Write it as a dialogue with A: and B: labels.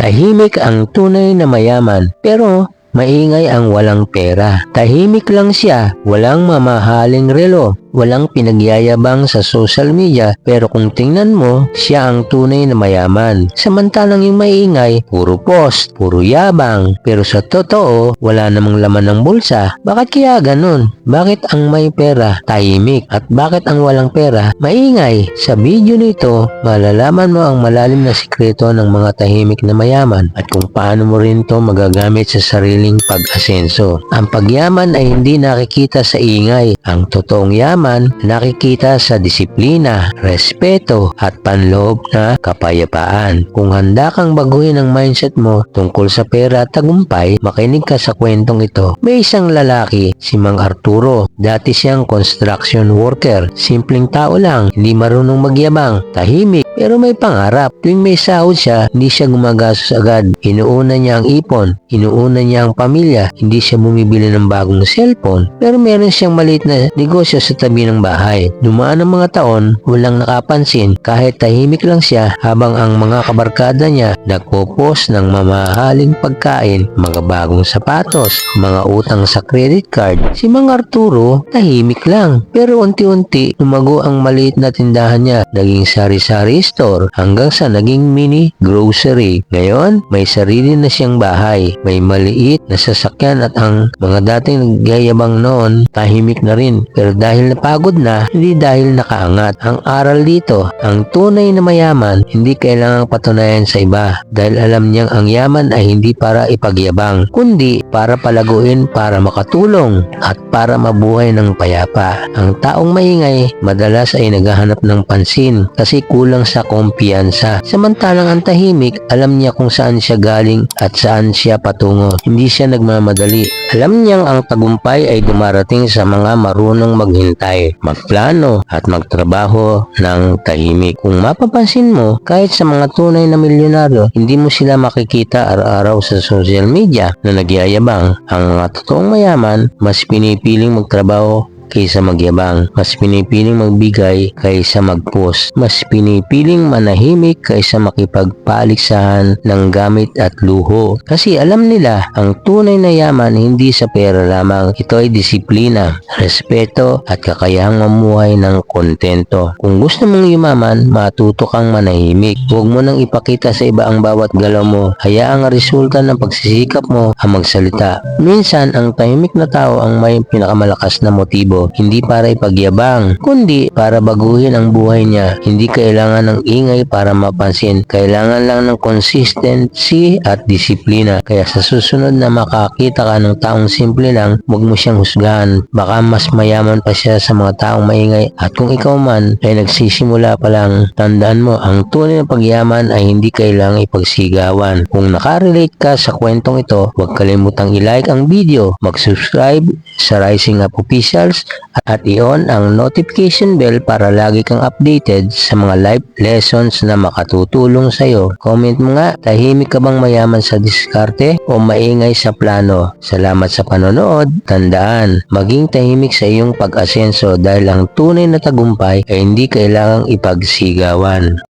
A: Tahimik ang tunay na mayaman pero maingay ang walang pera. Tahimik lang siya, walang mamahaling relo, walang pinagyayabang sa social media pero kung tingnan mo, siya ang tunay na mayaman. Samantalang yung maingay, puro post, puro yabang. Pero sa totoo, wala namang laman ng bulsa. Bakit kaya ganun? Bakit ang may pera, tahimik? At bakit ang walang pera, maingay? Sa video nito, malalaman mo ang malalim na sikreto ng mga tahimik na mayaman at kung paano mo rin to magagamit sa sariling pag-asenso. Ang pagyaman ay hindi nakikita sa ingay. Ang totoong yaman nakikita sa disiplina, respeto at panloob na kapayapaan. Kung handa kang baguhin ang mindset mo tungkol sa pera at tagumpay, makinig ka sa kwentong ito. May isang lalaki, si Mang Arturo. Dati siyang construction worker. Simpleng tao lang, hindi marunong magyabang, tahimik, pero may pangarap. Tuwing may sahod siya, hindi siya gumagastos agad. Inuuna niya ang ipon, inuuna niya ang pamilya, hindi siya bumibili ng bagong cellphone. Pero meron siyang maliit na negosyo sa tabi ng bahay. Dumaan ang mga taon, walang nakapansin kahit tahimik lang siya habang ang mga kabarkada niya nagpo-post ng mamahaling pagkain, mga bagong sapatos, mga utang sa credit card. Si Mang Arturo, tahimik lang. Pero unti-unti, lumago ang maliit na tindahan niya. Naging sari-sari store hanggang sa naging mini grocery. Ngayon, may sarili na siyang bahay. May maliit na sasakyan at ang mga dating nagyayabang noon, tahimik na rin. Pero dahil napagod na, hindi dahil nakaangat. Ang aral dito, ang tunay na mayaman, hindi kailangang patunayan sa iba. Dahil alam niyang ang yaman ay hindi para ipagyabang, kundi para palaguin para makatulong at para mabuhay ng payapa. Ang taong maingay, madalas ay naghahanap ng pansin kasi kulang sa kumpiyansa. Samantalang ang tahimik, alam niya kung saan siya galing at saan siya patungo. Hindi siya nagmamadali. Alam niyang ang tagumpay ay dumarating sa mga marunong maghintay, magplano at magtrabaho ng tahimik. Kung mapapansin mo, kahit sa mga tunay na milyonaryo, hindi mo sila makikita araw-araw sa social media na nagyayabang. Ang mga totoong mayaman, mas pinipiling magtrabaho kaysa magyabang. Mas pinipiling magbigay kaysa mag-post. Mas pinipiling manahimik kaysa makipagpaligsahan ng gamit at luho. Kasi alam nila, ang tunay na yaman hindi sa pera lamang. Ito ay disiplina, respeto at kakayahang mamuhay ng kontento. Kung gusto mong yumaman, matuto kang manahimik. Huwag mo nang ipakita sa iba ang bawat galaw mo. Hayaang resulta ng pagsisikap mo ang magsalita. Minsan, ang tahimik na tao ang may pinakamalakas na motibo hindi para ipagyabang, kundi para baguhin ang buhay niya. Hindi kailangan ng ingay para mapansin, kailangan lang ng consistency at disiplina. Kaya sa susunod na makakita ka ng taong simple lang, huwag mo siyang husgahan. Baka mas mayaman pa siya sa mga taong maingay at kung ikaw man ay nagsisimula pa lang, tandaan mo, ang tunay na pagyaman ay hindi kailangang ipagsigawan. Kung nakarelate ka sa kwentong ito, huwag kalimutang i-like ang video, mag-subscribe sa Rising Up Officials at i-on ang notification bell para lagi kang updated sa mga live lessons na makatutulong sa iyo. Comment mo nga, tahimik ka bang mayaman sa diskarte o maingay sa plano? Salamat sa panonood. Tandaan, maging tahimik sa iyong pag-asenso dahil ang tunay na tagumpay ay hindi kailangang ipagsigawan.